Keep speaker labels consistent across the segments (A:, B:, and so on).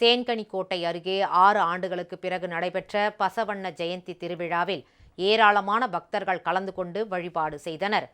A: தேன்கனிக்கோட்டை அருகே ஆறு ஆண்டுகளுக்கு பிறகு நடைபெற்ற பசவண்ண ஜெயந்தி திருவிழாவில் ஏராளமான பக்தர்கள் கலந்து கொண்டு வழிபாடு செய்தனர்.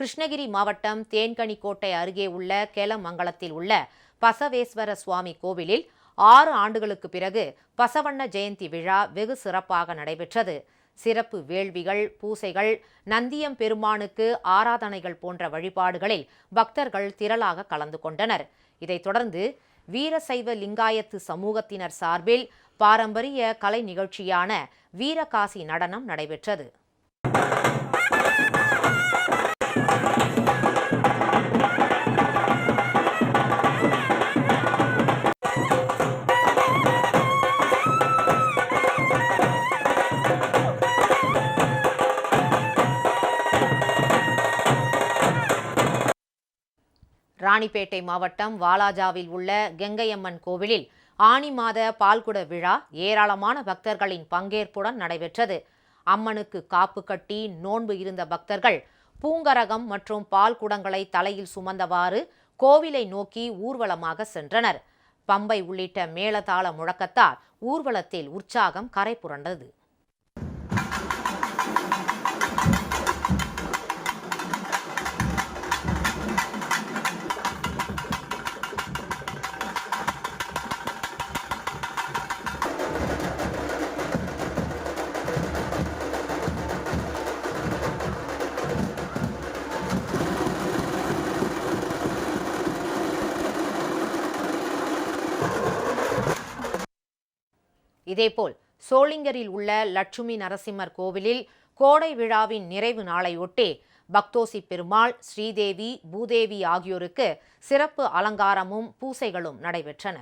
A: கிருஷ்ணகிரி மாவட்டம் தேன்கனிக்கோட்டை அருகே உள்ள கேலமங்கலத்தில் உள்ள பசவேஸ்வர சுவாமி கோவிலில் ஆறு ஆண்டுகளுக்கு பிறகு பசவண்ண ஜெயந்தி விழா வெகு சிறப்பாக நடைபெற்றது. சிறப்பு வேள்விகள் பூசைகள் நந்தியம் பெருமானுக்கு ஆராதனைகள் போன்ற வழிபாடுகளில் பக்தர்கள் திரளாக கலந்து கொண்டனர். இதைத் தொடர்ந்து வீரசைவ லிங்காயத்து சமூகத்தினர் சார்பில் பாரம்பரிய கலை நிகழ்ச்சியான வீரகாசி நடனம் நடைபெற்றது. ராணிப்பேட்டை மாவட்டம் வாலாஜாவில் உள்ள கெங்கையம்மன் கோவிலில் ஆனி மாத பால்குட விழா ஏராளமான பக்தர்களின் பங்கேற்புடன் நடைபெற்றது. அம்மனுக்கு காப்பு கட்டி நோன்பு இருந்த பக்தர்கள் பூங்கரகம் மற்றும் பால் குடங்களை தலையில் சுமந்தவாறு கோவிலை நோக்கி ஊர்வலமாக சென்றனர். பம்பை உள்ளிட்ட மேளதாள முழக்கத்தால் ஊர்வலத்தில் உற்சாகம் கரை புரண்டது. இதேபோல் சோளிங்கரில் உள்ள லட்சுமி நரசிம்மர் கோவிலில் கோடை விழாவின் நிறைவு நாளையொட்டி பக்தோசி பெருமாள் ஸ்ரீதேவி பூதேவி ஆகியோருக்கு சிறப்பு அலங்காரமும் பூசைகளும் நடைபெற்றன.